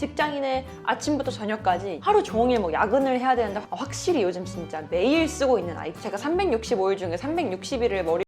직장인의 아침부터 저녁까지 하루 종일 뭐 야근을 해야 되는데 아, 확실히 요즘 진짜 매일 쓰고 있는 아이템. 제가 365일 중에 360일을 머리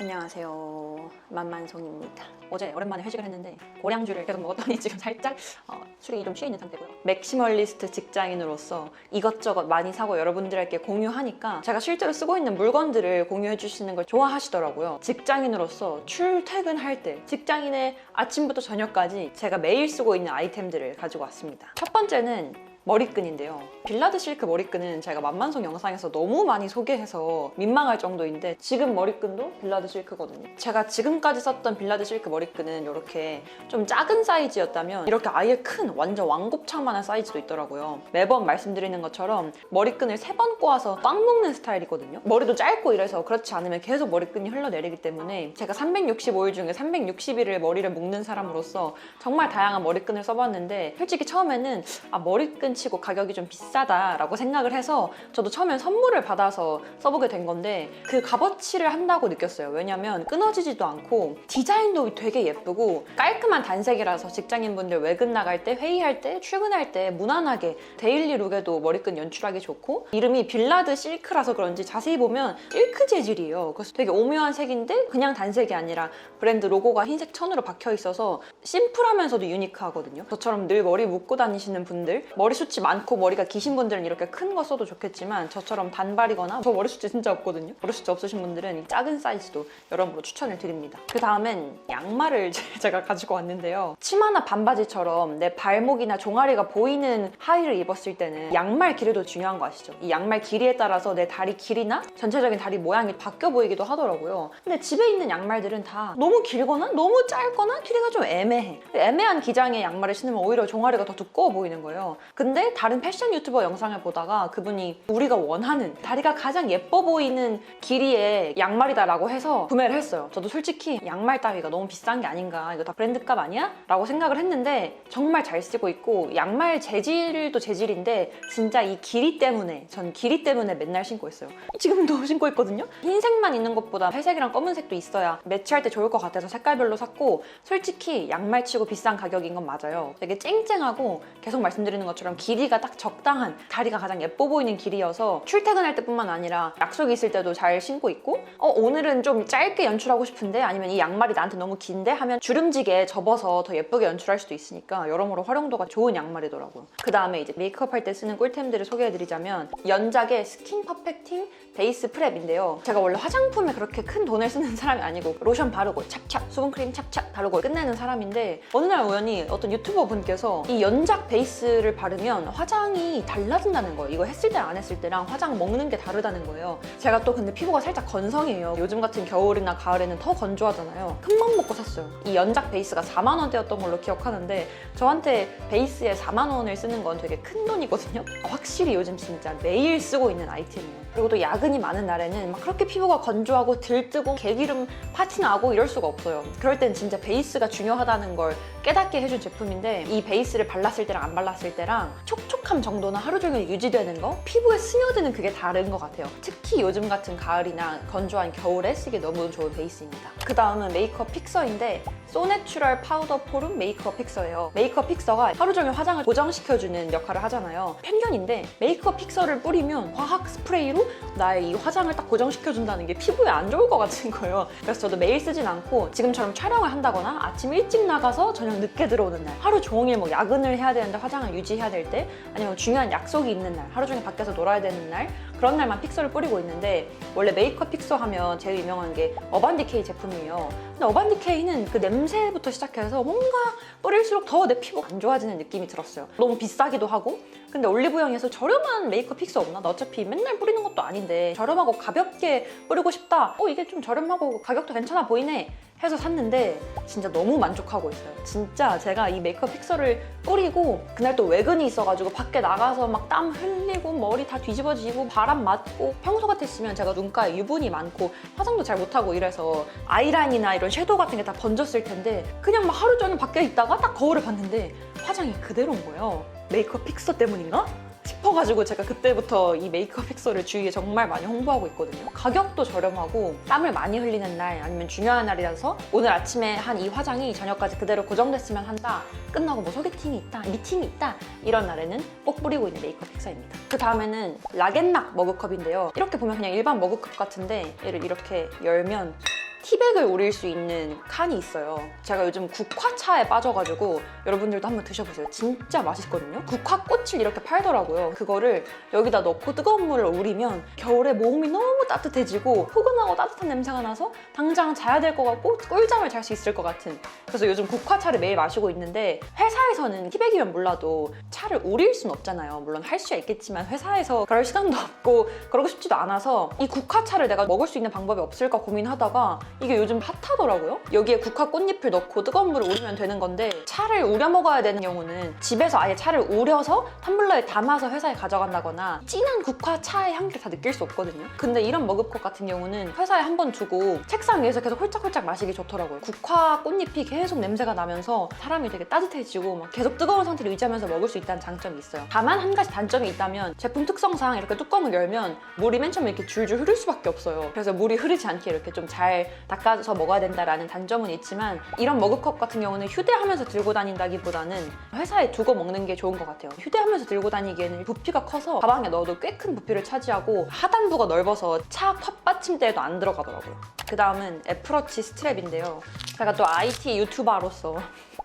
안녕하세요. 만만송입니다. 어제 오랜만에 회식을 했는데 고량주를 계속 먹었더니 지금 살짝 어, 술이 좀 취해 있는 상태고요. 맥시멀리스트 직장인으로서 이것저것 많이 사고 여러분들에게 공유하니까 제가 실제로 쓰고 있는 물건들을 공유해 주시는 걸 좋아하시더라고요. 직장인으로서 출퇴근할 때 직장인의 아침부터 저녁까지 제가 매일 쓰고 있는 아이템들을 가지고 왔습니다. 첫 번째는 머리끈인데요. 빌라드 실크 머리끈은 제가 만만송 영상에서 너무 많이 소개해서 민망할 정도인데 지금 머리끈도 빌라드 실크거든요. 제가 지금까지 썼던 빌라드 실크 머리끈은 이렇게 좀 작은 사이즈였다면 이렇게 아예 큰 완전 왕곱창만한 사이즈도 있더라고요. 매번 말씀드리는 것처럼 머리끈을 세 번 꼬아서 꽉 묶는 스타일이거든요. 머리도 짧고 이래서 그렇지 않으면 계속 머리끈이 흘러내리기 때문에 제가 365일 중에 360일을 머리를 묶는 사람으로서 정말 다양한 머리끈을 써봤는데 솔직히 처음에는 아 머리끈 치고 가격이 좀 비싸다라고 생각을 해서 저도 처음엔 선물을 받아서 써보게 된 건데 그 값어치를 한다고 느꼈어요. 왜냐면 끊어지지도 않고 디자인도 되게 예쁘고 깔끔한 단색이라서 직장인분들 외근 나갈 때 회의할 때 출근할 때 무난하게 데일리 룩에도 머리끈 연출하기 좋고 이름이 빌라드 실크라서 그런지 자세히 보면 실크 재질이에요. 그래서 되게 오묘한 색인데 그냥 단색이 아니라 브랜드 로고가 흰색 천으로 박혀 있어서 심플하면서도 유니크하거든요. 저처럼 늘 머리 묶고 다니시는 분들 머리 숱이 많고 머리가 기신 분들은 이렇게 큰 거 써도 좋겠지만 저처럼 단발이거나 저 머리숱이 진짜 없거든요. 머리숱이 없으신 분들은 이 작은 사이즈도 여러모로 추천을 드립니다. 그 다음엔 양말을 제가 가지고 왔는데요. 치마나 반바지처럼 내 발목이나 종아리가 보이는 하의를 입었을 때는 양말 길이도 중요한 거 아시죠? 이 양말 길이에 따라서 내 다리 길이나 전체적인 다리 모양이 바뀌어 보이기도 하더라고요. 근데 집에 있는 양말들은 다 너무 길거나 너무 짧거나 길이가 좀 애매해. 애매한 기장의 양말을 신으면 오히려 종아리가 더 두꺼워 보이는 거예요. 근데 다른 패션 유튜버 영상을 보다가 그분이 우리가 원하는 다리가 가장 예뻐 보이는 길이의 양말이다 라고 해서 구매를 했어요. 저도 솔직히 양말 따위가 너무 비싼 게 아닌가 이거 다 브랜드값 아니야? 라고 생각을 했는데 정말 잘 쓰고 있고 양말 재질도 재질인데 진짜 이 길이 때문에 전 길이 때문에 맨날 신고 있어요. 지금도 신고 있거든요. 흰색만 있는 것보다 회색이랑 검은색도 있어야 매치할 때 좋을 것 같아서 색깔별로 샀고 솔직히 양말 치고 비싼 가격인 건 맞아요. 되게 쨍쨍하고 계속 말씀드리는 것처럼 길이가 딱 적당한 다리가 가장 예뻐 보이는 길이어서 출퇴근할 때뿐만 아니라 약속이 있을 때도 잘 신고 있고 어 오늘은 좀 짧게 연출하고 싶은데 아니면 이 양말이 나한테 너무 긴데 하면 주름지게 접어서 더 예쁘게 연출할 수도 있으니까 여러모로 활용도가 좋은 양말이더라고요. 그 다음에 이제 메이크업 할 때 쓰는 꿀템들을 소개해드리자면 연작의 스킨 퍼펙팅 베이스 프랩인데요. 제가 원래 화장품에 그렇게 큰 돈을 쓰는 사람이 아니고 로션 바르고 찹찹 수분크림 찹찹 바르고 끝내는 사람인데 어느 날 우연히 어떤 유튜버 분께서 이 연작 베이스를 바르면 화장이 달라진다는 거예요. 이거 했을 때 안 했을 때랑 화장 먹는 게 다르다는 거예요. 제가 또 근데 피부가 살짝 건성이에요. 요즘 같은 겨울이나 가을에는 더 건조하잖아요. 큰맘 먹고 샀어요. 이 연작 베이스가 4만 원대였던 걸로 기억하는데 저한테 베이스에 4만 원을 쓰는 건 되게 큰 돈이거든요. 확실히 요즘 진짜 매일 쓰고 있는 아이템이에요. 그리고 또 야근이 많은 날에는 막 그렇게 피부가 건조하고 들뜨고 개기름 파티 나고 이럴 수가 없어요. 그럴 땐 진짜 베이스가 중요하다는 걸 깨닫게 해준 제품인데 이 베이스를 발랐을 때랑 안 발랐을 때랑 촉촉함 정도나 하루 종일 유지되는 거 피부에 스며드는 그게 다른 것 같아요. 특히 요즘 같은 가을이나 건조한 겨울에 쓰기 너무 좋은 베이스입니다. 그 다음은 메이크업 픽서인데 소내추럴 파우더 포름 메이크업 픽서예요. 메이크업 픽서가 하루 종일 화장을 고정시켜주는 역할을 하잖아요. 편견인데 메이크업 픽서를 뿌리면 화학 스프레이로 나의 이 화장을 딱 고정시켜준다는 게 피부에 안 좋을 것 같은 거예요. 그래서 저도 매일 쓰진 않고 지금처럼 촬영을 한다거나 아침 일찍 나가서 저녁 늦게 들어오는 날 하루 종일 뭐 야근을 해야 되는데 화장을 유지해야 될때 아니면 중요한 약속이 있는 날 하루 종일 밖에서 놀아야 되는 날 그런 날만 픽서를 뿌리고 있는데 원래 메이크업 픽서 하면 제일 유명한 게 어반디케이 제품이에요. 근데 어반디케이는 그 냄새부터 시작해서 뭔가 뿌릴수록 더 내 피부가 안 좋아지는 느낌이 들었어요. 너무 비싸기도 하고 근데 올리브영에서 저렴한 메이크업 픽서 없나? 나 어차피 맨날 뿌리는 것도 아닌데 저렴하고 가볍게 뿌리고 싶다. 어 이게 좀 저렴하고 가격도 괜찮아 보이네. 해서 샀는데 진짜 너무 만족하고 있어요. 진짜 제가 이 메이크업 픽서를 뿌리고 그날 또 외근이 있어가지고 밖에 나가서 막 땀 흘리고 머리 다 뒤집어지고 바람 맞고 평소 같았으면 제가 눈가에 유분이 많고 화장도 잘 못하고 이래서 아이라인이나 이런 섀도우 같은 게 다 번졌을 텐데 그냥 막 하루 종일 밖에 있다가 딱 거울을 봤는데 화장이 그대로인 거예요. 메이크업 픽서 때문인가? 싶어가지고 제가 그때부터 이 메이크업 핵소를 주위에 정말 많이 홍보하고 있거든요. 가격도 저렴하고 땀을 많이 흘리는 날 아니면 중요한 날이라서 오늘 아침에 한 이 화장이 저녁까지 그대로 고정됐으면 한다. 끝나고 뭐 소개팅이 있다, 미팅이 있다 이런 날에는 꼭 뿌리고 있는 메이크업 핵사입니다. 그 다음에는 락앤락 머그컵인데요. 이렇게 보면 그냥 일반 머그컵 같은데 얘를 이렇게 열면 티백을 우릴 수 있는 칸이 있어요. 제가 요즘 국화차에 빠져가지고 여러분들도 한번 드셔보세요. 진짜 맛있거든요. 국화꽃을 이렇게 팔더라고요. 그거를 여기다 넣고 뜨거운 물을 우리면 겨울에 몸이 너무 따뜻해지고 포근하고 따뜻한 냄새가 나서 당장 자야 될 것 같고 꿀잠을 잘 수 있을 것 같은. 그래서 요즘 국화차를 매일 마시고 있는데 회사에서는 티백이면 몰라도 차를 우릴 순 없잖아요. 물론 할 수야 있겠지만 회사에서 그럴 시간도 없고 그러고 싶지도 않아서 이 국화차를 내가 먹을 수 있는 방법이 없을까 고민하다가 이게 요즘 핫하더라고요. 여기에 국화 꽃잎을 넣고 뜨거운 물을 우리면 되는 건데 차를 우려 먹어야 되는 경우는 집에서 아예 차를 우려서 텀블러에 담아서 회사에 가져간다거나 진한 국화 차의 향기를 다 느낄 수 없거든요. 근데 이런 머그컵 같은 경우는 회사에 한번 두고 책상 위에서 계속 홀짝홀짝 마시기 좋더라고요. 국화 꽃잎이 계속 냄새가 나면서 사람이 되게 따뜻해지고 막 계속 뜨거운 상태를 유지하면서 먹을 수 있다는 장점이 있어요. 다만 한 가지 단점이 있다면 제품 특성상 이렇게 뚜껑을 열면 물이 맨 처음에 이렇게 줄줄 흐를 수밖에 없어요. 그래서 물이 흐르지 않게 이렇게 좀 잘 닦아서 먹어야 된다라는 단점은 있지만 이런 머그컵 같은 경우는 휴대하면서 들고 다닌다기보다는 회사에 두고 먹는 게 좋은 것 같아요. 휴대하면서 들고 다니기에는 부피가 커서 가방에 넣어도 꽤 큰 부피를 차지하고 하단부가 넓어서 차 컵받침대에도 안 들어가더라고요. 그 다음은 애플워치 스트랩인데요. 제가 또 IT 유튜버로서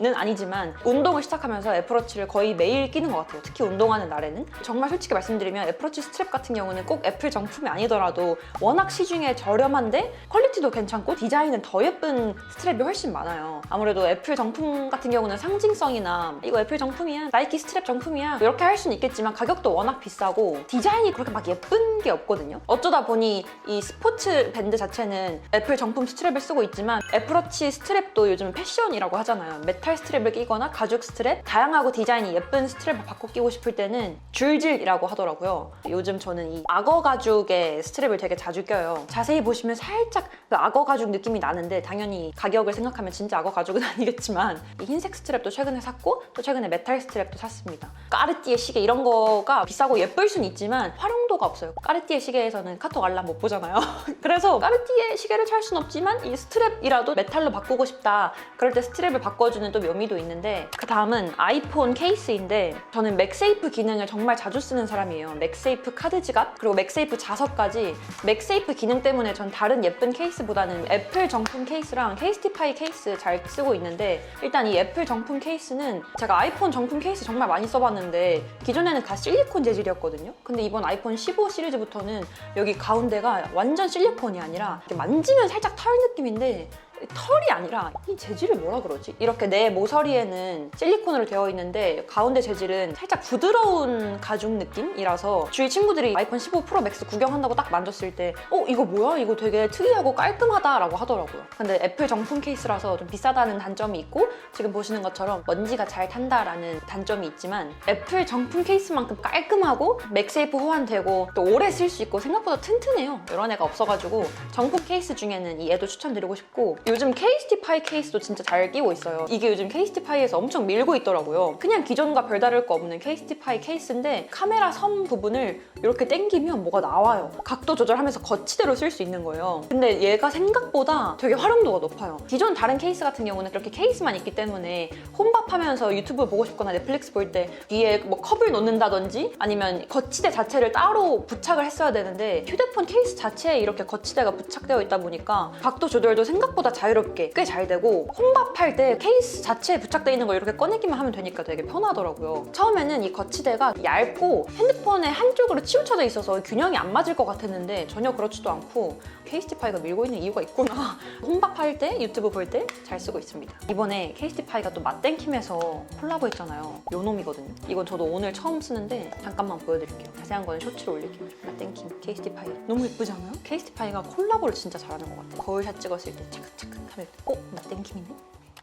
는 아니지만 운동을 시작하면서 애플워치를 거의 매일 끼는 것 같아요. 특히 운동하는 날에는. 정말 솔직히 말씀드리면 애플워치 스트랩 같은 경우는 꼭 애플 정품이 아니더라도 워낙 시중에 저렴한데 퀄리티도 괜찮고 디자인은 더 예쁜 스트랩이 훨씬 많아요. 아무래도 애플 정품 같은 경우는 상징성이나 이거 애플 정품이야, 나이키 스트랩 정품이야 이렇게 할 수는 있겠지만 가격도 워낙 비싸고 디자인이 그렇게 막 예쁜 게 없거든요. 어쩌다 보니 이 스포츠 밴드 자체는 애플 정품 스트랩을 쓰고 있지만 애플워치 스트랩도 요즘 패션이라고 하잖아요. 메탈 스트랩을 끼거나 가죽 스트랩, 다양하고 디자인이 예쁜 스트랩을 바꿔 끼고 싶을 때는 줄질이라고 하더라고요. 요즘 저는 이 악어 가죽의 스트랩을 되게 자주 껴요. 자세히 보시면 살짝 그 악어 가죽 느낌이 나는데 당연히 가격을 생각하면 진짜 악어 가죽은 아니겠지만 이 흰색 스트랩도 최근에 샀고 또 최근에 메탈 스트랩도 샀습니다. 까르띠에 시계 이런 거가 비싸고 예쁠 순 있지만 활용도가 없어요. 까르띠에 시계에서는 카톡 알람 못 보잖아요. 그래서 까르띠에 시계를 찰 순 없지만 이 스트랩이라도 메탈로 바꾸고 싶다. 그럴 때 스트랩을 바꿔주는 또 묘미도 있는데 그 다음은 아이폰 케이스인데 저는 맥세이프 기능을 정말 자주 쓰는 사람이에요. 맥세이프 카드 지갑 그리고 맥세이프 자석까지 맥세이프 기능 때문에 전 다른 예쁜 케이스보다는 애플 정품 케이스랑 케이스티파이 케이스 잘 쓰고 있는데 일단 이 애플 정품 케이스는 제가 아이폰 정품 케이스 정말 많이 써봤는데 기존에는 다 실리콘 재질이었거든요. 근데 이번 아이폰 15 시리즈부터는 여기 가운데가 완전 실리콘이 아니라 만지면 살짝 털 느낌인데 털이 아니라 이 재질을 뭐라 그러지? 이렇게 내 모서리에는 실리콘으로 되어 있는데 가운데 재질은 살짝 부드러운 가죽 느낌이라서 주위 친구들이 아이폰 15 프로 맥스 구경한다고 딱 만졌을 때 어? 이거 뭐야? 이거 되게 특이하고 깔끔하다라고 하더라고요. 근데 애플 정품 케이스라서 좀 비싸다는 단점이 있고 지금 보시는 것처럼 먼지가 잘 탄다라는 단점이 있지만 애플 정품 케이스만큼 깔끔하고 맥세이프 호환되고 또 오래 쓸 수 있고 생각보다 튼튼해요. 이런 애가 없어가지고 정품 케이스 중에는 이 애도 추천드리고 싶고 요즘 케이스티파이 케이스도 진짜 잘 끼고 있어요. 이게 요즘 케이스티파이에서 엄청 밀고 있더라고요. 그냥 기존과 별다를 거 없는 케이스티파이 케이스인데 카메라 섬 부분을 이렇게 당기면 뭐가 나와요. 각도 조절하면서 거치대로 쓸 수 있는 거예요. 근데 얘가 생각보다 되게 활용도가 높아요. 기존 다른 케이스 같은 경우는 그렇게 케이스만 있기 때문에 혼밥하면서 유튜브 보고 싶거나 넷플릭스 볼때 뒤에 뭐 컵을 놓는다든지 아니면 거치대 자체를 따로 부착을 했어야 되는데 휴대폰 케이스 자체에 이렇게 거치대가 부착되어 있다 보니까 각도 조절도 생각보다 자유롭게 꽤 잘 되고 혼밥할 때 케이스 자체에 부착되어 있는 걸 이렇게 꺼내기만 하면 되니까 되게 편하더라고요. 처음에는 이 거치대가 얇고 핸드폰의 한쪽으로 치우쳐져 있어서 균형이 안 맞을 것 같았는데 전혀 그렇지도 않고 케이스티파이가 밀고 있는 이유가 있구나. 혼밥할 때 유튜브 볼 때 잘 쓰고 있습니다. 이번에 케이스티파이가 또 맛땡킴에서 콜라보 했잖아요. 요 놈이거든요. 이건 저도 오늘 처음 쓰는데 잠깐만 보여드릴게요. 자세한 거는 쇼츠로 올릴게요. 맛땡킴 케이스티파이. 너무 예쁘지 않아요? 케이스티파이가 콜라보를 진짜 잘하는 것 같아요. 거울샷 찍었을 때 차근차근 하면 어? 맛땡킴이네?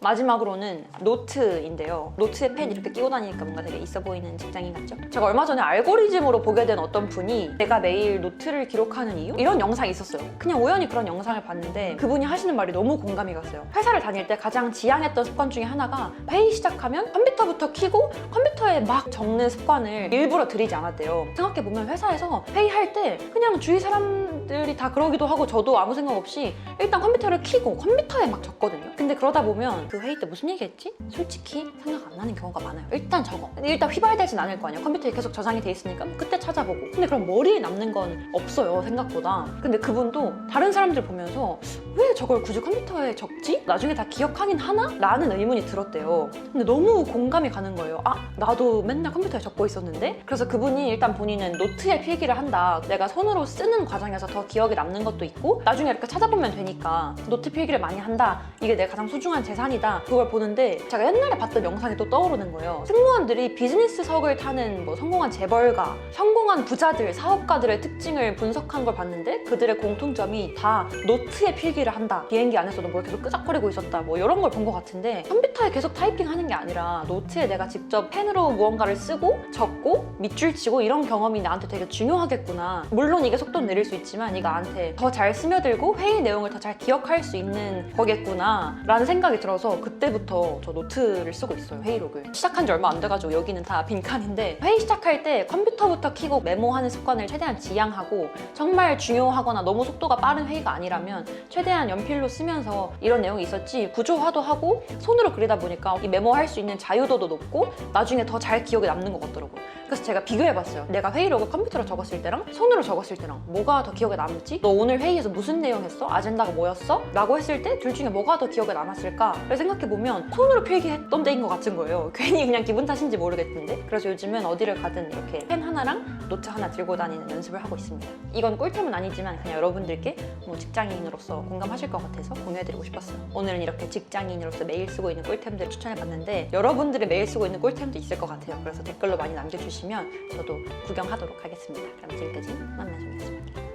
마지막으로는 노트인데요. 노트에 펜 이렇게 끼고 다니니까 뭔가 되게 있어 보이는 직장인 같죠? 제가 얼마 전에 알고리즘으로 보게 된 어떤 분이 내가 매일 노트를 기록하는 이유? 이런 영상이 있었어요. 그냥 우연히 그런 영상을 봤는데 그분이 하시는 말이 너무 공감이 갔어요. 회사를 다닐 때 가장 지향했던 습관 중에 하나가 회의 시작하면 컴퓨터부터 켜고 컴퓨터에 막 적는 습관을 일부러 들이지 않았대요. 생각해보면 회사에서 회의할 때 그냥 주위 사람들이 다 그러기도 하고 저도 아무 생각 없이 일단 컴퓨터를 켜고 컴퓨터에 막 적거든요. 근데 그러다 보면 그 회의 때 무슨 얘기했지? 솔직히 생각 안 나는 경우가 많아요. 일단 적어. 일단 휘발되진 않을 거 아니에요. 컴퓨터에 계속 저장이 돼 있으니까 그때 찾아보고. 근데 그럼 머리에 남는 건 없어요 생각보다. 근데 그분도 다른 사람들 보면서 왜 저걸 굳이 컴퓨터에 적지? 나중에 다 기억하긴 하나? 라는 의문이 들었대요. 근데 너무 공감이 가는 거예요. 아, 나도 맨날 컴퓨터에 적고 있었는데? 그래서 그분이 일단 본인은 노트에 필기를 한다. 내가 손으로 쓰는 과정에서 더 기억에 남는 것도 있고, 나중에 이렇게 찾아보면 되니까 노트 필기를 많이 한다. 이게 내 가장 소중한 재산이 다. 그걸 보는데 제가 옛날에 봤던 영상이 또 떠오르는 거예요. 승무원들이 비즈니스석을 타는 뭐 성공한 재벌가, 성공한 부자들, 사업가들의 특징을 분석한 걸 봤는데 그들의 공통점이 다 노트에 필기를 한다. 비행기 안에서도 뭘 계속 끄적거리고 있었다. 뭐 이런 걸 본 것 같은데 컴퓨터에 계속 타이핑 하는 게 아니라 노트에 내가 직접 펜으로 무언가를 쓰고 적고 밑줄 치고 이런 경험이 나한테 되게 중요하겠구나. 물론 이게 속도 내릴 수 있지만 이거 나한테 더 잘 스며들고 회의 내용을 더 잘 기억할 수 있는 거겠구나 라는 생각이 들어서 그때부터 저 노트를 쓰고 있어요 회의록을. 시작한 지 얼마 안 돼가지고 여기는 다 빈칸인데 회의 시작할 때 컴퓨터부터 켜고 메모하는 습관을 최대한 지양하고 정말 중요하거나 너무 속도가 빠른 회의가 아니라면 최대한 연필로 쓰면서 이런 내용이 있었지 구조화도 하고 손으로 그리다 보니까 이 메모할 수 있는 자유도도 높고 나중에 더 잘 기억에 남는 것 같더라고요 그래서 제가 비교해봤어요. 내가 회의록을 컴퓨터로 적었을 때랑 손으로 적었을 때랑 뭐가 더 기억에 남을지 너 오늘 회의에서 무슨 내용 했어? 아젠다가 뭐였어? 라고 했을 때 둘 중에 뭐가 더 기억에 남았을까를 생각해보면 손으로 필기했던 때인 것 같은 거예요. 괜히 그냥 기분 탓인지 모르겠는데. 그래서 요즘은 어디를 가든 이렇게 펜 하나랑 노트 하나 들고 다니는 연습을 하고 있습니다. 이건 꿀템은 아니지만 그냥 여러분들께 뭐 직장인으로서 공감하실 것 같아서 공유해드리고 싶었어요. 오늘은 이렇게 직장인으로서 매일 쓰고 있는 꿀템들 추천해봤는데 여러분들이 매일 쓰고 있는 꿀템도 있을 것 같아요. 그래서 댓글로 많이 남겨 주시면 저도 구경하도록 하겠습니다. 그럼 지금까지 만나정이었습니다